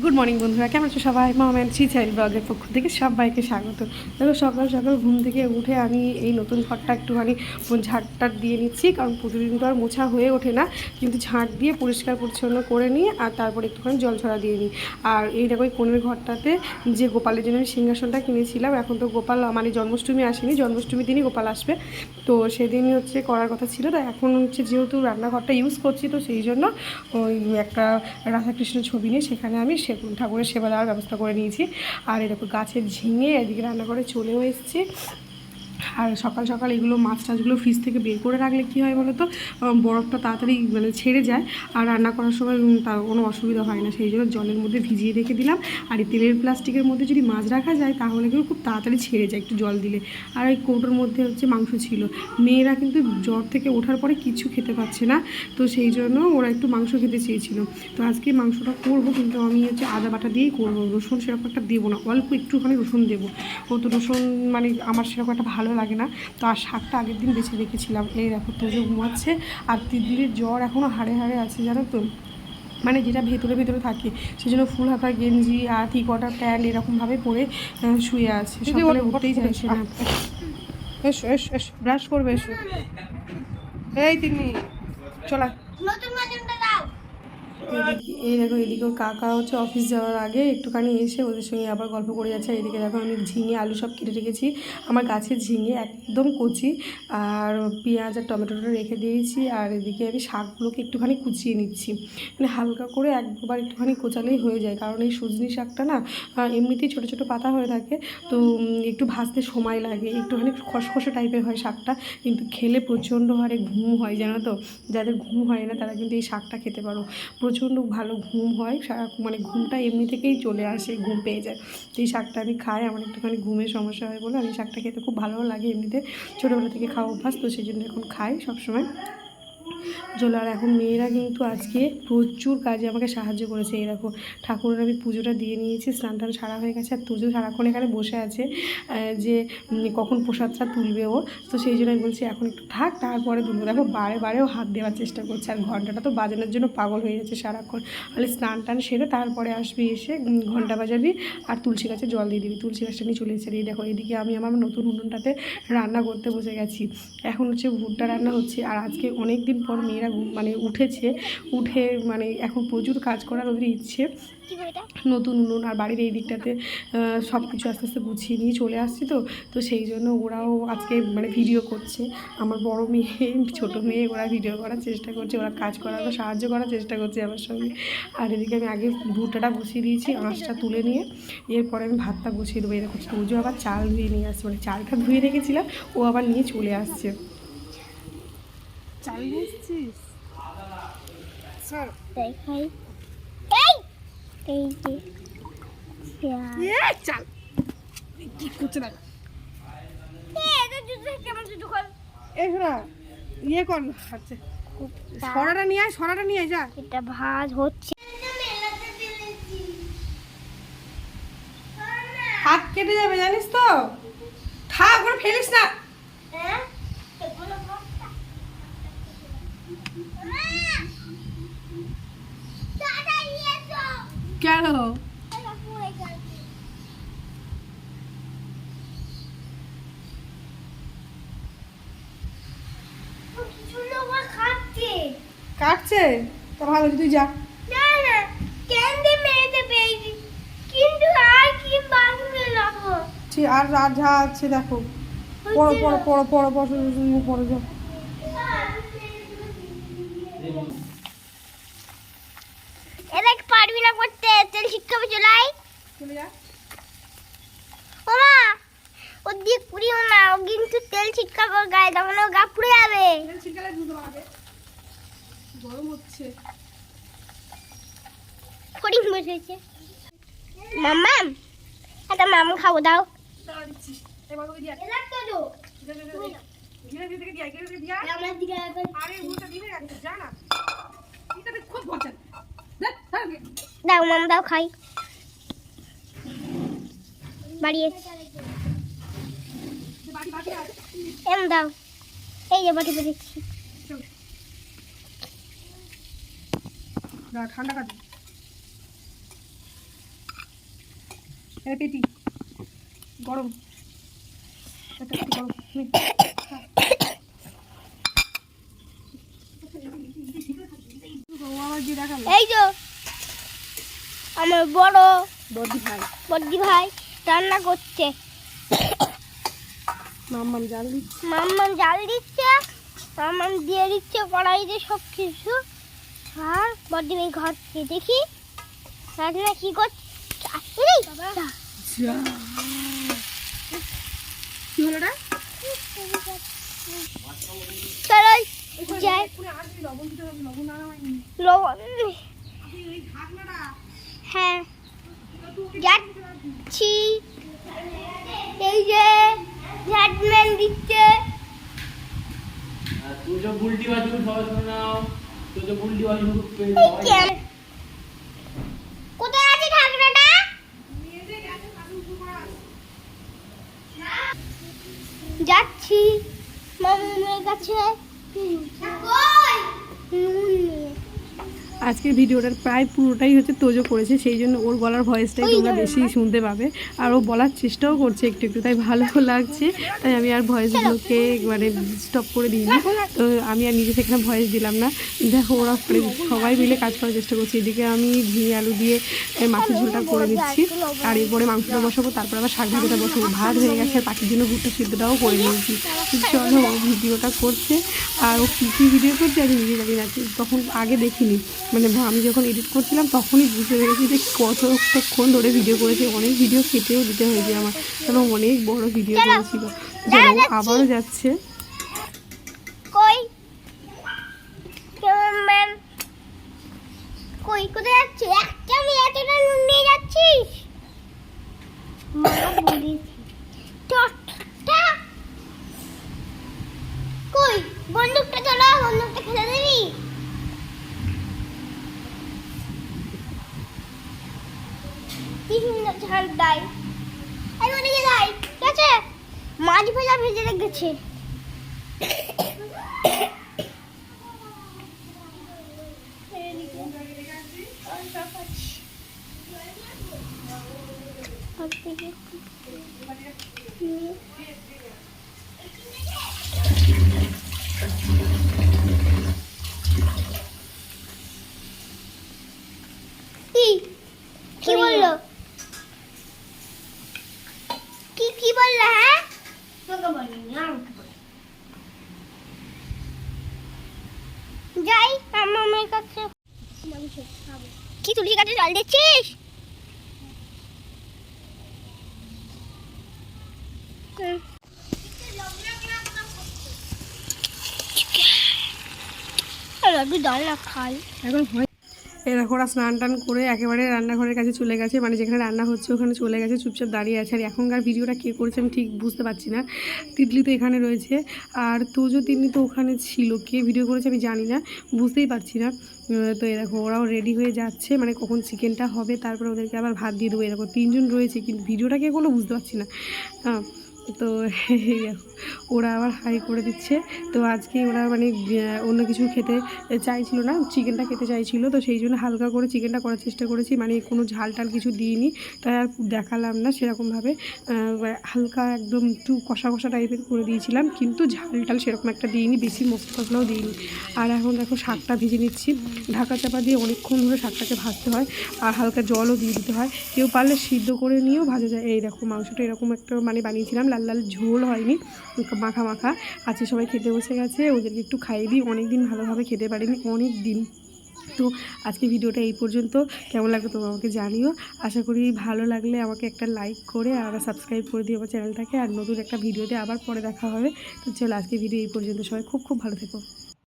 Good morning বন্ধুরা। কেমন আছো সবাই? মামেন চিচাই ব্লগের পক্ষ থেকে সবাইকে স্বাগত। দেখো, সকাল সকাল ঘুম থেকে উঠে আমি এই নতুন ঘরটা একটুখানি ঝাড়টার দিয়ে নিচ্ছি, কারণ প্রতিদিন তো আর মোছা হয়ে ওঠে না। কিন্তু ঝাঁট দিয়ে পরিষ্কার পরিচ্ছন্ন করে নিই আর তারপর একটুখানি জল ছড়া দিয়ে নিই। আর এই দেখো, এই কোণের ঘরটাতে যে গোপালের জন্য আমি সিংহাসনটা কিনেছিলাম, এখন তো গোপাল মানে জন্মাষ্টমী আসেনি। জন্মাষ্টমীর দিনই গোপাল আসবে। তো সেদিনই হচ্ছে করার কথা ছিল। তো এখন হচ্ছে যেহেতু রান্নাঘরটা ইউজ করছি, তো সেই জন্য ওই একটা রাধাকৃষ্ণের ছবি নিয়ে সেখানে আমি সে ঠাকুরের সেবা দেওয়ার ব্যবস্থা করে নিয়েছি। আর এরকম গাছের ঝিঙে এদিকে রান্নাঘরে চলেও এসেছি। আর সকাল সকাল এগুলো মাছ টাছগুলো ফ্রিজ থেকে বের করে রাখলে কী হয় বলো তো বরফটা তাড়াতাড়ি মানে ছেড়ে যায় আর রান্না করার সময় তার কোনো অসুবিধা হয় না। সেই জন্য জলের মধ্যে ভিজিয়ে রেখে দিলাম। আর এই তেলের প্লাস্টিকের মধ্যে যদি মাছ রাখা যায়, তাহলে কিন্তু খুব তাড়াতাড়ি ছেড়ে যায় একটু জল দিলে। আর এই কৌটোর মধ্যে হচ্ছে মাংস ছিল। মেয়েরা কিন্তু জ্বর থেকে ওঠার পরে কিছু খেতে পাচ্ছে না। তো সেই জন্য ওরা একটু মাংস খেতে চেয়েছিল। তো আজকে মাংসটা করব কিন্তু আমি হচ্ছে আদা বাটা দিয়েই করব। রসুন সেরকম একটা দেবো না, অল্প একটুখানি রসুন দেবো। ও তো রসুন মানে আমার সেরকম একটা ভালো লাগে না। তো আর শাকটা আগের দিন বেছে রেখেছিলাম। এই দেখো তোজো ঘুমাচ্ছে আর তিদির জ্বর এখনও হাড়ে হাড়ে আছে জানো তো? মানে যেটা ভেতরে ভেতরে থাকে সেই জন্য ফুল হাতা গেঞ্জি আর কোয়ার্টার প্যান্ট এরকমভাবে পরে শুয়ে আছে। সকালে উঠতেই চাইছে না। এসো এসো এসো ব্রাশ করবে এসো। এই তিনি চলা এদিকে এই দেখো এদিকে কাকা হচ্ছে অফিস যাওয়ার আগে একটুখানি এসে ওদের সঙ্গে আবার গল্প করে যাচ্ছে। এদিকে দেখো, আমি ঝিঙে, আলু সব কেটে রেখেছি। আমার গাছের ঝিঙে একদম কচি। আর পেঁয়াজ আর টমেটোটা রেখে দিয়েছি। আর এদিকে আমি শাকগুলোকে একটুখানি কুচিয়ে নিচ্ছি। মানে হালকা করে এক দুবার একটুখানি কোচালেই হয়ে যায়। কারণ এই সজনি শাকটা না এমনিতেই ছোটো ছোটো পাতা হয়ে থাকে। তো একটু ভাজতে সময় লাগে। একটুখানি খসখসে টাইপের হয় শাকটা। কিন্তু খেলে প্রচণ্ড হারে ঘুম হয়, জানো তো? যাদের ঘুম হয় না, তারা কিন্তু এই শাকটা খেতে পারো। প্রচণ্ড ভালো ঘুম হয়, সারা মানে ঘুমটা এমনি থেকেই চলে আসে, ঘুম পেয়ে যায়। তো এই শাকটা আমি খাই, আমার একটুখানি ঘুমের সমস্যা হয় বলে আমি শাকটা খেতে খুব ভালো লাগে এমনিতে। ছোটোবেলা থেকে খাওয়া অভ্যাস, তো সেই জন্য এখন খাই সবসময়। চলো আর এখন মেয়েরা কিন্তু আজকে প্রচুর কাজে আমাকে সাহায্য করেছে। এই দেখো, ঠাকুরের আমি পুজোটা দিয়ে নিয়েছি, স্নান টান সারা হয়ে গেছে, আর তুজো সারাক্ষণ এখানে বসে আছে যে কখন প্রসাদটা তুলবে ও। তো সেই জন্য আমি বলছি, এখন একটু থাক, তারপরে তুলবো। দেখো, বারে বারেও হাত দেওয়ার চেষ্টা করছে, আর ঘন্টাটা তো বাজানোর জন্য পাগল হয়ে যাচ্ছে সারাক্ষণ। তাহলে স্নান টান সেরে তারপরে আসবি এসে ঘণ্টা বাজাবি, আর তুলসী গাছে জল দিয়ে দিবি। তুলসী গাছটা নিয়ে চলে এসেছে। এই দেখো, এদিকে আমি আমার নতুন উনুনটাতে রান্না করতে বসে গেছি। এখন হচ্ছে ভুট্টা রান্না হচ্ছে, আর আজকে অনেক দিন পর মেয়েরা ঘুম- মানে উঠেছে উঠে মানে এখন প্রচুর কাজ করার ওদের ইচ্ছে। নতুন উনুন আর বাড়ির এই দিকটাতে সব কিছু আস্তে আস্তে গুছিয়ে নিয়ে চলে আসছি তো। তো সেই জন্য ওরাও আজকে মানে ভিডিও করছে। আমার বড় মেয়ে ছোট মেয়ে ওরা ভিডিও করার চেষ্টা করছে ওরা কাজ করার সাহায্য করার চেষ্টা করছে আমার সঙ্গে। আর এদিকে আমি আগে ভুট্টাটা বসিয়ে দিয়েছি আঁশটা তুলে নিয়ে। এরপরে আমি ভাতটা বসিয়ে দেবো। এরকম পুজো আবার চাল ধুয়ে নিয়ে আসছে মানে চালটা ধুয়ে রেখেছিলাম ও আবার নিয়ে চলে আসছে। চাল নিয়ে এসছিস স্যার। দেখাই। এই! এই যে চাল। কি করছে না ইয়ে কর আচ্ছা। সরাটা নিয়ে আয় সরাটা নিয়ে আয় যা। এটা ভাজ হচ্ছে। হাত কেটে যাবে জানিস তো? থাক ওরা ফেলিস না। কেন? কাটছে? তা ভালো তুই যা। না না ক্যান্ডি মেরেতে পেয়েছি কিন্তু আর কি ঠিক আর আর যা আছে দেখো। পড়ো পড়ো পড়ো পড়ো পড়ো পড়ো যা। এটা পারবি না করতে। তেল শিক্ষাবে চলাই ওমা ও দিয়ে পুড়িও না ও কিন্তু তেল ছিটকাবে ওর গায়ে তখন ও গা পুড়ে যাবে। গরম হচ্ছে। ফড়িং বসেছে। মাম্মা একটা মাম খাব দাও। আমার দিকে আরে দিবে খুব দাও মাম দাও খাই। এম দাও। এই যে বাটি ঠান্ডা গরম। গরম। এই তো আমার বড়। বদি ভাই বদ্দি ভাই রান্না করছে। মাম্মাম জাল দিচ্ছে। মাম্মাম জাল দিচ্ছে মাম্মাম দিয়ে দিচ্ছে কড়াইতে সব কিছু। আর বদ্দি ভাই ঘর থেকে দেখি রান্না কি করছে? চলো যাই লবণ লবণ है। याची ये झाडमेन दिसते तुझं बुलटी बाजू खावत नाव तुझं बुलटी बाजू আজকের ভিডিওটার প্রায় পুরোটাই হচ্ছে তোজো করেছে সেই জন্য ওর গলার ভয়েসটাই তোমরা বেশি শুনতে পাবে। আর ও বলার চেষ্টাও করছে একটু একটু তাই ভালো লাগছে। তাই আমি আর ভয়েসগুলোকে মানে স্টপ করে দিইনি। তো আমি আর নিজে সেখানে ভয়েস দিলাম না। দেখো ওরা মানে সবাই মিলে কাজ করার চেষ্টা করছে। এদিকে আমি ঝিঙে আলু দিয়ে মাছের ঝোলটা করে দিচ্ছি আর এরপরে মাংসটা বসাবো তারপর আবার শাক ভাজাটা বসাবো। ভাত হয়ে গেছে আর পাখির জন্য ভুট্টা সিদ্ধটাও করে নিয়েছি। চলো ভিডিওটা করছে। আর ও কী কী ভিডিও করছে আমি নিজে জানি না তখন আগে দেখিনি। মানে আমি যখন এডিট করছিলাম তখনই বুঝতে পেরেছি যে কতক্ষণ ধরে ভিডিও করেছে। অনেক ভিডিও কেটেও দিতে হয়েছে আমার কারণ অনেক বড় ভিডিও করেছিল। ও আবারও যাচ্ছে। কই? কোথায় যাচ্ছি একটা এতটা নুন নিয়ে যাচ্ছিস? মা বলেছি চটটা কই বন্দুকটা চলো বন্দুকটা খেলে দিবি কি সুন্দর দাই দেয় এই দাই ঠিক আছে? মাছ ভেজা ভেজে রেখেছে। কি কি বলল কি কি বলল হ্যাঁ তোকে বলিনি আমাকে বলল। যাই আমার কাছে কি তুলসী গাছে জল দিচ্ছিস? একটু জল না খাই। এখন দেখো ওরা স্নান টান করে একেবারে রান্নাঘরের কাছে চলে গেছে। মানে যেখানে রান্না হচ্ছে ওখানে চলে গেছে, চুপচাপ দাঁড়িয়ে আছে। আর এখনকার ভিডিওটা কে করেছে আমি ঠিক বুঝতে পারছি না। তিতলি তো এখানে রয়েছে। আর তোজো তিতলি তো ওখানে ছিল। কে ভিডিও করেছে আমি জানি না, বুঝতেই পারছি না। তো এরকম ওরাও রেডি হয়ে যাচ্ছে। মানে কখন চিকেনটা হবে, তারপরে ওদেরকে আবার ভাত দিয়ে দেবো। এরকম তিনজন রয়েছে, কিন্তু ভিডিওটা কে করল বুঝতে পারছি না। হ্যাঁ তো ওরা আবার হাই করে দিচ্ছে। তো আজকে ওরা মানে অন্য কিছু খেতে চাইছিল না, চিকেনটা খেতে চাইছিল, তো সেই জন্য হালকা করে চিকেনটা করার চেষ্টা করেছি। মানে কোনো ঝাল টাল কিছু দিইনি, তাই আর দেখালাম না সেরকমভাবে। হালকা একদম একটু কষা কষা টাইপের করে দিয়েছিলাম, কিন্তু ঝাল টাল সেরকম একটা দিইনি, বেশি মশলা টসলাও দিইনি। আর এখন দেখো শাকটা ভেজে নিচ্ছি। ঢাকা চাপা দিয়ে অনেকক্ষণ ধরে শাকটাকে ভাজতে হয়, আর হালকা জলও দিয়ে দিতে হয়। কেউ পারলে সিদ্ধ করে নিয়েও ভাজা যায়। এই দেখো মাংসটা এরকম একটা মানে বানিয়েছিলাম লাল লাল ঝোল হয়নি। মাখা মাখা। আজকে সবাই খেতে বসে গেছে, ওদেরকে একটু খাইয়ে দিই। অনেক দিন ভালোভাবে খেতে পারিনি অনেক দিন তো আজকে ভিডিওটা এই পর্যন্ত। কেমন লাগল তোমরা আমাকে জানিও। আশা করি ভালো লাগলে আমাকে একটা লাইক করে আর সাবস্ক্রাইব করে দিও আমার চ্যানেলটাকে আর নতুন একটা ভিডিওতে আবার পরে দেখা হবে। তো চলো আজকে ভিডিও এই পর্যন্ত। সবাই খুব খুব ভালো থেকো।